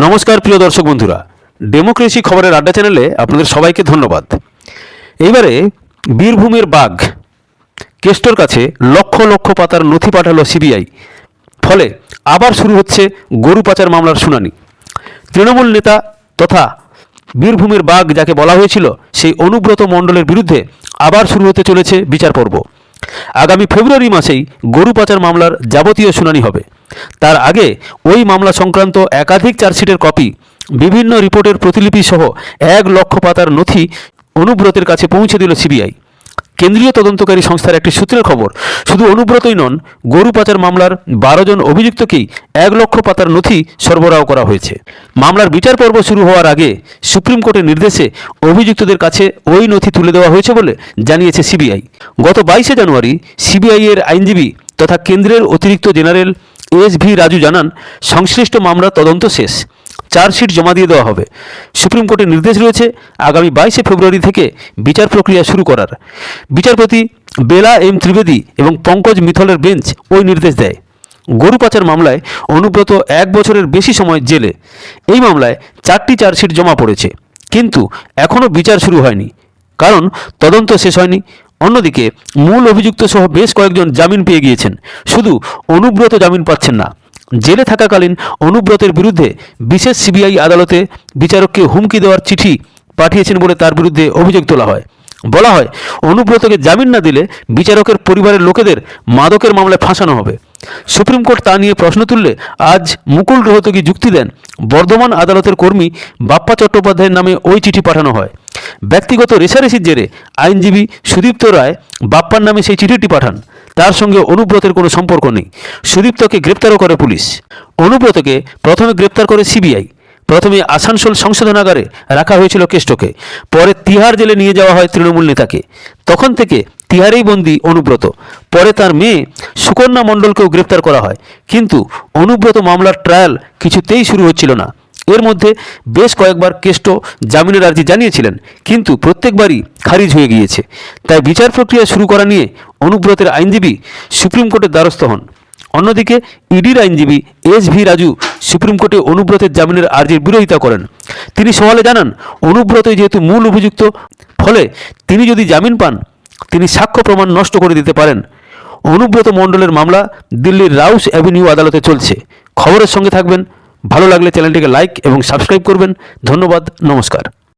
নমস্কার, প্রিয় দর্শক বন্ধুরা। ডেমোক্রেসি খবরের আড্ডা চ্যানেলে আপনাদের সবাইকে ধন্যবাদ। এইবারে বীরভূমের বাঘ কেষ্টর কাছে লক্ষ লক্ষ পাতার নথি পাঠালো সিবিআই। ফলে আবার শুরু হচ্ছে গরু পাচার মামলার শুনানি। তৃণমূল নেতা তথা বীরভূমের বাঘ যাকে বলা হয়েছিল, সেই অনুব্রত মণ্ডলের বিরুদ্ধে আবার শুরু হতে চলেছে বিচার পর্ব। আগামী ফেব্রুয়ারি মাসেই গরু পাচার মামলার যাবতীয় শুনানি হবে। তার আগে ওই মামলা সংক্রান্ত একাধিক চার্জশিটের কপি, বিভিন্ন রিপোর্টের প্রতিলিপি সহ এক লক্ষ পাতার নথি অনুব্রতের কাছে পৌঁছে দিল সিবিআই। কেন্দ্রীয় তদন্তকারী সংস্থার একটি সূত্রের খবর, শুধু অনুব্রতই নন, গরু পাচার মামলার বারো জন অভিযুক্তকেই এক লক্ষ পাতার নথি সরবরাহ করা হয়েছে। মামলার বিচার পর্ব শুরু হওয়ার আগে সুপ্রিম কোর্টের নির্দেশে অভিযুক্তদের কাছে ওই নথি তুলে দেওয়া হয়েছে বলে জানিয়েছে সিবিআই। গত বাইশে জানুয়ারি সিবিআই এর আইনজীবী তথা কেন্দ্রের অতিরিক্ত জেনারেল এস ভি রাজু জানান, সংশ্লিষ্ট মামলার তদন্ত শেষ। চার্জশিট জমা দিয়ে দেওয়া হবে। সুপ্রিম কোর্টের নির্দেশ রয়েছে আগামী বাইশে ফেব্রুয়ারি থেকে বিচার প্রক্রিয়া শুরু করার। বিচারপতি বেলা এম ত্রিবেদী এবং পঙ্কজ মিথলের বেঞ্চ ওই নির্দেশ দেয়। গরু পাচার মামলায় অনুব্রত এক বছরের বেশি সময় জেলে। এই মামলায় চারটি চার্জশিট জমা পড়েছে। কিন্তু এখনও বিচার শুরু হয়নি। কারণ তদন্ত শেষ হয়নি। অন্যদিকে মূল অভিযুক্ত সহ বেশ কয়েকজন জামিন পেয়ে গিয়েছেন। শুধু অনুব্রত জামিন পাচ্ছেন না, জেলে থাকাকালীন অনুব্রতের বিরুদ্ধে বিশেষ সিবিআই আদালতে বিচারককে হুমকি দেওয়ার চিঠি পাঠিয়েছেন বলে তার বিরুদ্ধে অভিযোগ তোলা হয়। বলা হয়, অনুব্রতকে জামিন না দিলে বিচারকের পরিবারের লোকেদের মাদকের মামলায় ফাঁসানো হবে। সুপ্রিম কোর্ট তা নিয়ে প্রশ্ন তুললে আজ মুকুল রোহতগি যুক্তি দেন, বর্ধমান আদালতের কর্মী বাপ্পা চট্টোপাধ্যায়ের নামে ওই চিঠি পাঠানো হয়। ব্যক্তিগত রেশারেশির জেরে আইনজীবী সুদীপ্ত রায় বাপ্পার নামে সেই চিঠিটি পাঠান। তার সঙ্গে অনুব্রতের কোনো সম্পর্ক নেই। সুদীপ্তকে গ্রেপ্তারও করে পুলিশ। অনুব্রতকে প্রথমে গ্রেপ্তার করে সিবিআই। প্রথমে আসানসোল সংশোধনাগারে রাখা হয়েছিল কেষ্টকে, পরে তিহার জেলে নিয়ে যাওয়া হয় তৃণমূল নেতাকে। তখন থেকে তিহারেই বন্দী অনুব্রত, পরে তার মেয়ে সুকন্যা মণ্ডলকেও গ্রেপ্তার করা হয়। কিন্তু অনুব্রত মামলার ট্রায়াল কিছুতেই শুরু হচ্ছিল না। এর মধ্যে বেশ কয়েকবার কেষ্ট জামিনের আর্জি জানিয়েছিলেন, কিন্তু প্রত্যেকবারই খারিজ হয়ে গিয়েছে। তাই বিচার প্রক্রিয়া শুরু করা নিয়ে অনুব্রতের আইনজীবী সুপ্রিম কোর্টের দ্বারস্থ হন। অন্যদিকে ইডির আইনজীবী এস ভি রাজু সুপ্রিম কোর্টে অনুব্রতের জামিনের আর্জির বিরোধিতা করেন। তিনি সওয়ালে জানান অনুব্রতই যেহেতু মূল অভিযুক্ত, ফলে তিনি যদি জামিন পান, তিনি সাক্ষ্য প্রমাণ নষ্ট করে দিতে পারেন। অনুব্রত মণ্ডলের মামলা দিল্লির রাউস অ্যাভিনিউ আদালতে চলছে। খবরের সঙ্গে থাকবেন। ভালো লাগলে চ্যানেলটিকে লাইক এবং সাবস্ক্রাইব করবেন। ধন্যবাদ, নমস্কার।